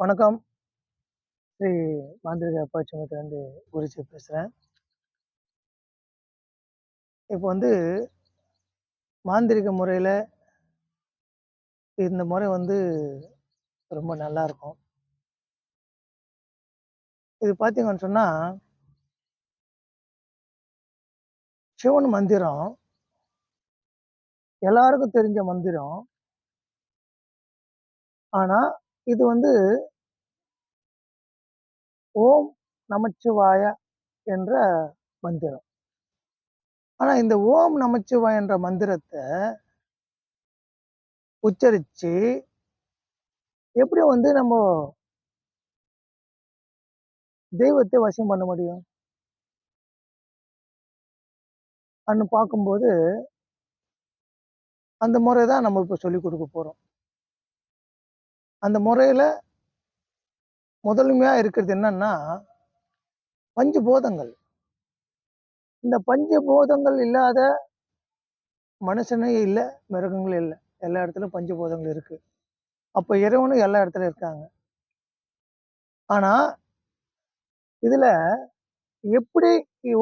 வணக்கம். ஸ்ரீ மாந்திரிக பயிற்சி மையத்திலேருந்து குருஜி பேசுகிறேன் இப்போ வந்து மாந்திரிக முறையில் இந்த முறை வந்து ரொம்ப நல்லா இருக்கும். இது பார்த்தீங்கன்னு சொன்னால் சிவன் மந்திரம் எல்லாருக்கும் தெரிஞ்ச மந்திரம். ஆனால் இது வந்து ஓம் நமச்சிவாய என்ற மந்திரம். ஆனா இந்த ஓம் நமச்சிவாய என்ற மந்திரத்தை உச்சரிச்சு எப்படி வந்து நம்ம தெய்வத்தை வசியம் பண்ண முடியும். அன்னு பார்க்கும்போது அந்த முறை தான் நம்ம இப்போ சொல்லிக் கொடுக்க போறோம். அந்த முறையில் முதன்மையாக இருக்கிறது என்னன்னா பஞ்சபூதங்கள். இந்த பஞ்சபூதங்கள் இல்லாத மனுஷனே இல்லை மிருகங்கள் இல்லை. எல்லா இடத்துலயும் பஞ்சபூதங்கள் இருக்குது அப்போ இறைவனும் எல்லா இடத்துலையும் இருக்காங்க. ஆனால் இதில் எப்படி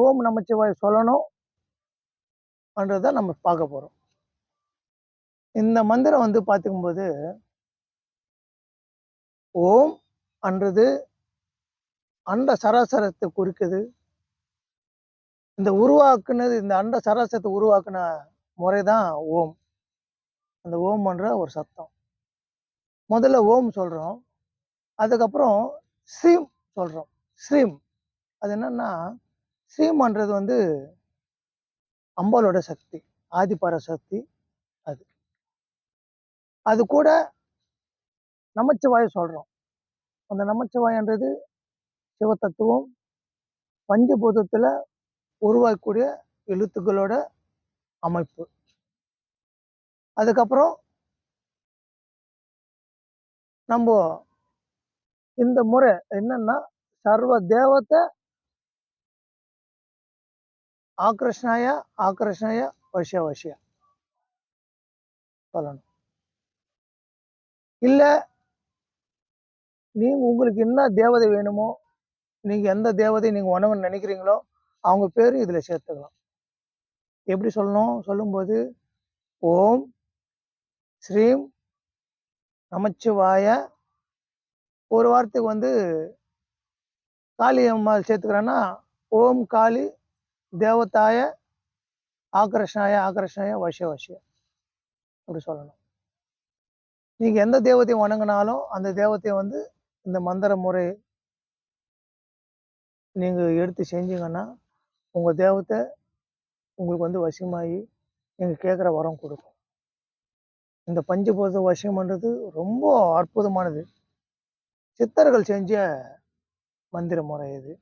ஓம் நமச்சிவாய் சொல்லணும் நம்ம பார்க்க போகிறோம் இந்த மந்திரம் வந்து பார்த்துக்கும்போது ஓம் அன்றது அண்ட சராசரத்தை குறிக்குது. இந்த உருவாக்குனது இந்த அண்ட சராசரத்தை உருவாக்குன முறை தான் ஓம். அந்த ஓம்ன்ற ஒரு சத்தம். முதல்ல ஓம் சொல்கிறோம் அதுக்கப்புறம் ஸ்ரீம் சொல்கிறோம் ஸ்ரீம். அது என்னன்னா ஸ்ரீம்ன்றது வந்து அம்பாலோட சக்தி ஆதிபர சக்தி அது. அது கூட நமச்சிவாய சொல்றோம். அந்த நமச்சிவாயன்றது சிவத்தத்துவம் பஞ்சபூதத்தில் உருவாக்கக்கூடிய எழுத்துக்களோட அமைப்பு. அதுக்கப்புறம் நம்ம இந்த முறை என்னன்னா சர்வ தேவத்தை ஆக்ரஷ்னாய ஆக்ரஷ்னாய வசிய வசிய சொல்லணும். இல்லை நீங்கள் உங்களுக்கு என்ன தேவதை வேணுமோ நீங்கள் எந்த தேவதை நீங்கள் உணவன் நினைக்கிறீங்களோ அவங்க பேரும் இதில் சேர்த்துக்கலாம். எப்படி சொல்லணும்? சொல்லும்போது ஓம் ஸ்ரீம் நமச்சிவாய. ஒரு வாரத்துக்கு வந்து காளி அம்மாள் சேர்த்துக்கிறேன்னா ஓம் காளி தேவதாய ஆக்கர்ஷனாய ஆக்கர்ஷனாய வசிய வசிய. அப்படி சொல்லணும். நீங்கள் எந்த தேவத்தையும் வணங்கினாலும் அந்த தேவத்தையை வந்து இந்த மந்திர முறை நீங்கள் எடுத்து செஞ்சீங்கன்னா உங்க தேவத்தை உங்களுக்கு வந்து வசியமாகி நீங்கள் கேட்குற வரம் கொடுக்கும். இந்த பஞ்சபூத வசியம்ன்றது ரொம்ப அற்புதமானது. சித்தர்கள் செஞ்ச மந்திர முறை இது.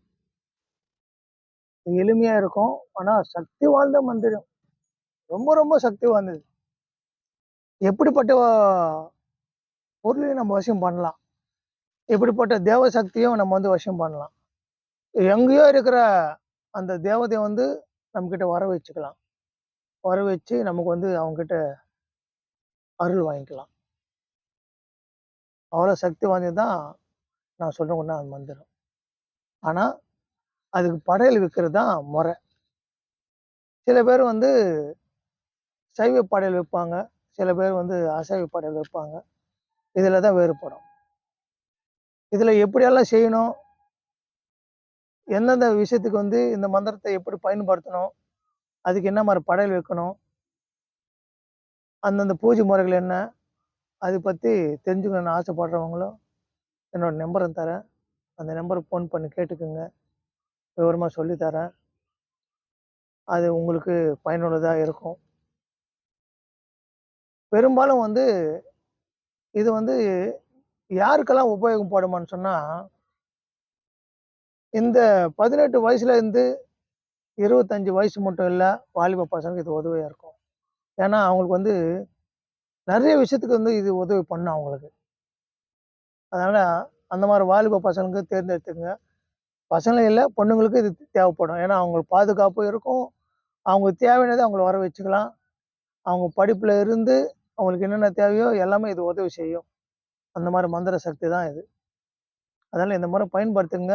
எளிமையாக இருக்கும். ஆனால் சக்தி வாழ்ந்த மந்திரம். ரொம்ப ரொம்ப சக்தி வாய்ந்தது. எப்படிப்பட்ட பொருளையும் நம்ம வசியம் பண்ணலாம். இப்படிப்பட்ட தேவ சக்தியும் நம்ம வந்து வசம் பண்ணலாம். எங்கேயோ இருக்கிற அந்த தேவதையை வந்து நம்மக்கிட்ட வர வச்சுக்கலாம். வர வச்சு நமக்கு வந்து அவங்கக்கிட்ட அருள் வாங்கிக்கலாம். அவ்வளோ சக்தி வாய்ந்தது தான் நான் சொல்ல அது மந்திரம். ஆனால் அதுக்கு படையல் விற்கிறது தான் முறை. சில பேர் வந்து சைவ படையல் வைப்பாங்க சில பேர் வந்து அசைவ படையல் வைப்பாங்க இதில் தான் வேறுபடும். இதில் எப்படியெல்லாம் செய்யணும்? எந்தெந்த விஷயத்துக்கு வந்து இந்த மந்திரத்தை எப்படி பயன்படுத்தணும்? அதுக்கு என்ன மாதிரி படையல் வைக்கணும்? அந்தந்த பூஜை முறைகள் என்ன? அதை பற்றி தெரிஞ்சுக்கணும்னு ஆசைப்படுறவங்களும் என்னோட நம்பரை தரேன். அந்த நம்பருக்கு ஃபோன் பண்ணி கேட்டுக்கோங்க. விவரமாக சொல்லித்தரேன் அது உங்களுக்கு பயனுள்ளதாக இருக்கும். பெரும்பாலும் வந்து இது வந்து யாருக்கெல்லாம் உபயோகப்படுமான்னு சொன்னால் இந்த பதினெட்டு வயசுலேருந்து இருபத்தஞ்சி வயசு மட்டும் இல்லை வாலிப பசங்களுக்கு இது உதவியாக இருக்கும். ஏன்னா அவங்களுக்கு வந்து நிறைய விஷயத்துக்கு வந்து இது உதவி பண்ணும் அவங்களுக்கு. அதனால் அந்த மாதிரி வாலிப பசங்களுக்கு தேர்ந்தெடுத்துங்க பசங்களும் இல்லை பொண்ணுங்களுக்கு இது தேவைப்படும். ஏன்னா அவங்களுக்கு பாதுகாப்பு இருக்கும். அவங்களுக்கு தேவையானதை அவங்கள வர வச்சுக்கலாம். அவங்க படிப்பில் இருந்து அவங்களுக்கு என்னென்ன தேவையோ எல்லாமே இது உதவி செய்யும். அந்த மாதிரி மந்திர சக்தி தான் இது. அதனால் இந்த முறை பயன்படுத்துங்க.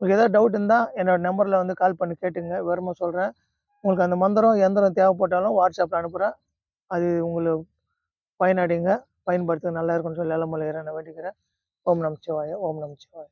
உங்களுக்கு ஏதாவது டவுட் இருந்தால் என்னோட நம்பரில் வந்து கால் பண்ணி கேட்டுங்க. விவரமாக சொல்கிறேன் உங்களுக்கு அந்த மந்திரம் எந்திரம் தேவைப்பட்டாலும் வாட்ஸ்அப்பில் அனுப்புகிறேன் அது உங்களுக்கு பயனடைங்க. பயன்படுத்துங்க. நல்லா இருக்கும்னு சொல்லி எல்லாம் நான் வேண்டிக்கிறேன். ஓம் நமச்சிவாய ஓம் நமச்சிவாய.